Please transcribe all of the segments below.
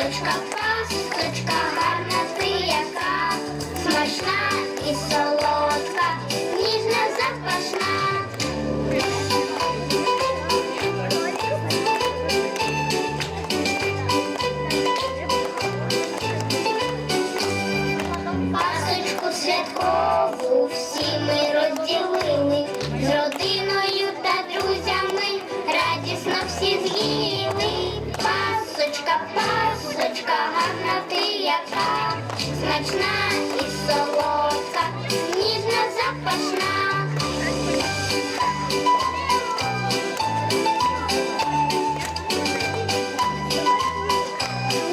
пасочка, пасочка, гарна ти яка, смачна і солодка, ніжна запашна. Пасочку святкову всі ми розділили Яка, смачна і солодка, ніжна запашна.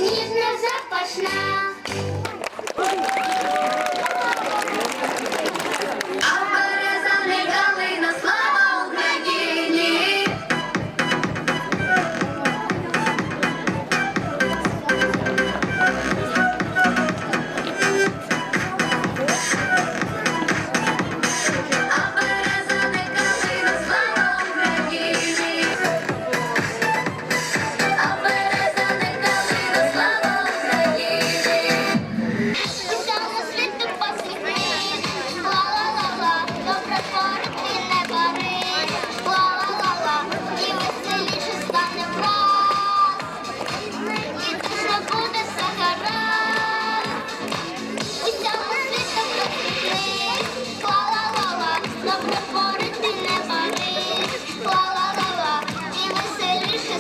Ніжна запашна.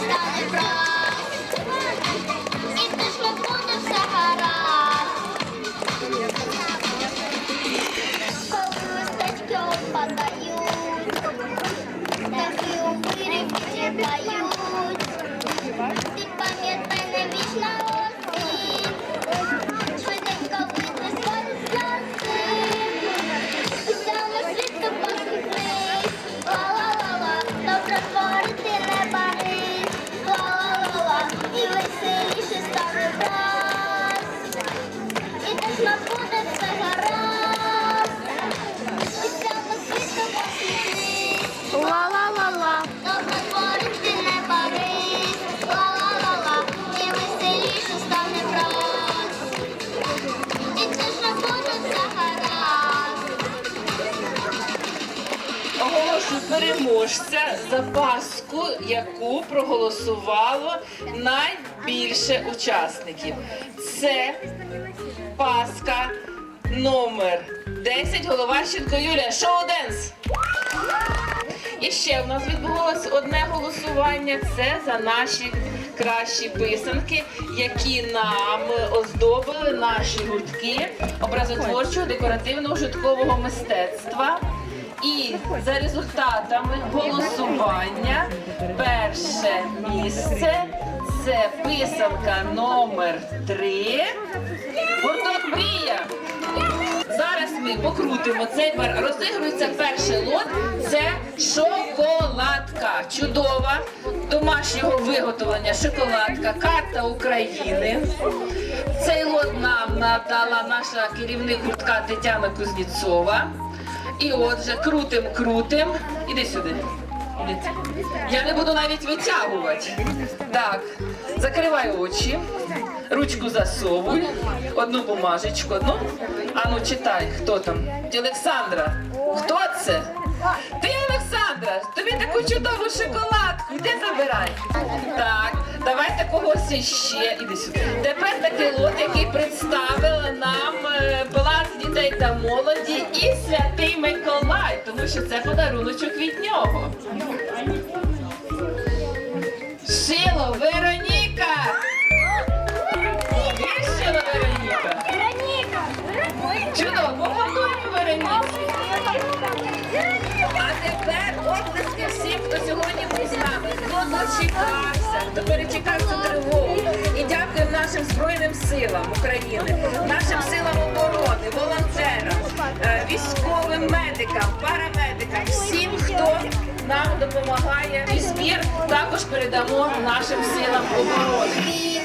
está de prova. Переможця за паску, яку проголосувало найбільше учасників. Це паска номер 10 Головащенко Юлія. Шоу Денс. І ще в нас відбулося одне голосування. Це за наші кращі писанки, які нам оздобили наші гуртки образотворчого декоративного житкового мистецтва. І за результатами голосування перше місце це писанка номер 3 Гурток Мрія. Зараз ми покрутимо цей бар. Розігрується перший лот. Це шоколадка. Чудова домашнього виготовлення шоколадка. Карта України. Цей лот нам надала наша керівник гуртка Тетяна Кузнєцова. І отже, крутим, крутим. Іди сюди. Я не буду навіть витягувати. Так, закривай очі, ручку засовуй, одну бумажечку, одну. А ну читай, хто там? Олександра. Хто це? Ти Олександра, тобі таку чудову шоколадку. Іди забирай. Так, давайте когось іще. Іди сюди. Тепер такий лот, який представила нам е, Палац дітей та молоді і святий Миколай, тому що це подаруночок від нього. Перечекав тривогу. І дякуємо нашим Збройним силам України, нашим силам оборони, волонтерам, е, військовим медикам, парамедикам, всім, хто нам допомагає. І збір також передамо нашим силам оборони.